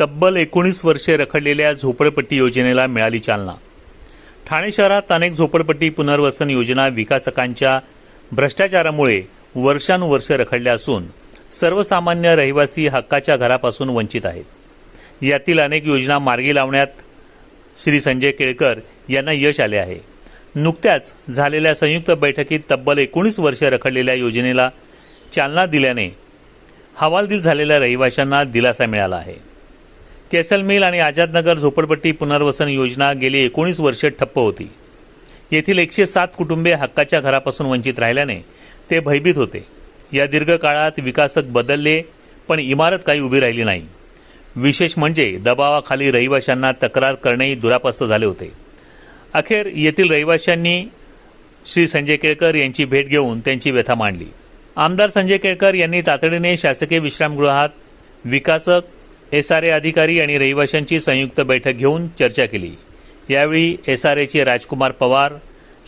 तब्बल एकोणीस वर्षे रखडलेल्या झोपडपट्टी योजनेला मिळाली चालना. ठाणे शहरात अनेक झोपडपट्टी पुनर्वसन योजना विकासकांच्या भ्रष्टाचारामुळे वर्षानुवर्षे रखडल्या असून सर्वसामान्य रहिवासी हक्काच्या घरापासून वंचित आहेत. यातील अनेक योजना मार्गी लावण्यात श्री संजय केळकर यांना यश आले आहे. नुकत्याच झालेल्या संयुक्त बैठकीत तब्बल एकोणीस वर्षे रखडलेल्या योजनेला चालना दिल्याने हवालदिल झालेल्या रहिवाशांना दिलासा मिळाला आहे. केसल मिल आणि आझादनगर झोपडपट्टी पुनर्वसन योजना गेली एकोणीस वर्षे ठप्प होती. येथील एकशे सात कुटुंबे हक्काच्या घरापासून वंचित राहिल्याने ते भयभीत होते. या दीर्घ काळात विकासक बदलले पण इमारत काही उभी राहिली नाही. विशेष म्हणजे दबावाखाली रहिवाशांना तक्रार करणेही दुरापस्त झाले होते. अखेर येथील रहिवाशांनी श्री संजय केळकर यांची भेट घेऊन त्यांची व्यथा मांडली. आमदार संजय केळकर यांनी तातडीने शासकीय विश्रामगृहात विकासक एस आर ए अधिकारी आणि रहिवाशांची संयुक्त बैठक घेऊन चर्चा केली. यावेळी एस आर एचे राजकुमार पवार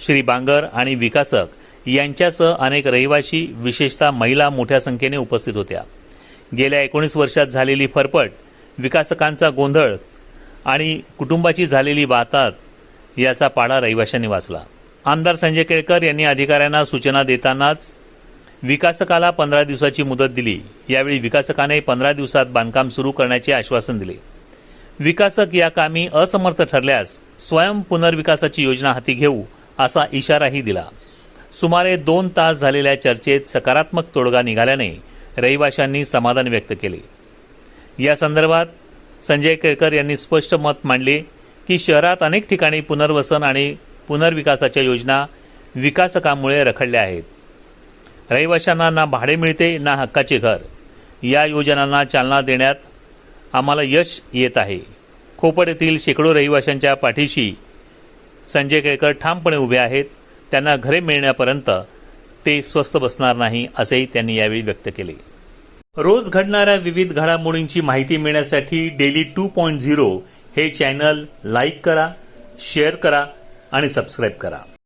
श्री बांगर आणि विकासक यांच्यासह अनेक रहिवाशी विशेषतः महिला मोठ्या संख्येने उपस्थित होत्या. गेल्या एकोणीस वर्षात झालेली फरफट विकासकांचा गोंधळ आणि कुटुंबाची झालेली वातात याचा पाडा रहिवाशांनी वाचला. आमदार संजय केळकर यांनी अधिकाऱ्यांना सूचना देतानाच विकासकाला पंधरा दिवसाची मुदत दिली. यावेळी विकासकाने पंधरा दिवसात बांधकाम सुरू करण्याचे आश्वासन दिले. विकासक या कामी असमर्थ ठरल्यास स्वयं पुनर्विकासाची योजना हाती घेऊ असा इशाराही दिला. सुमारे दोन तास झालेल्या चर्चेत सकारात्मक तोडगा निघाल्याने रहिवाशांनी समाधान व्यक्त केले. या संदर्भात संजय केळकर यांनी स्पष्ट मत मांडले की शहरात अनेक ठिकाणी पुनर्वसन आणि पुनर्विकासाच्या योजना विकासकामुळे रखडल्या आहेत. रहिवाशांना ना भाडे मिळते ना हक्काचे घर. या योजनांना चालना देण्यात आम्हाला यश येत आहे. खोपड येथील शेकडो रहिवाशांच्या पाठीशी संजय केळकर ठामपणे उभे आहेत. त्यांना घरे मिळण्यापर्यंत ते स्वस्थ बसणार नाही असेही त्यांनी यावेळी व्यक्त केले. रोज घडणाऱ्या विविध घडामोडींची माहिती मिळण्यासाठी डेली टू पॉईंट झिरो हे चॅनल लाईक करा शेअर करा आणि सबस्क्राईब करा.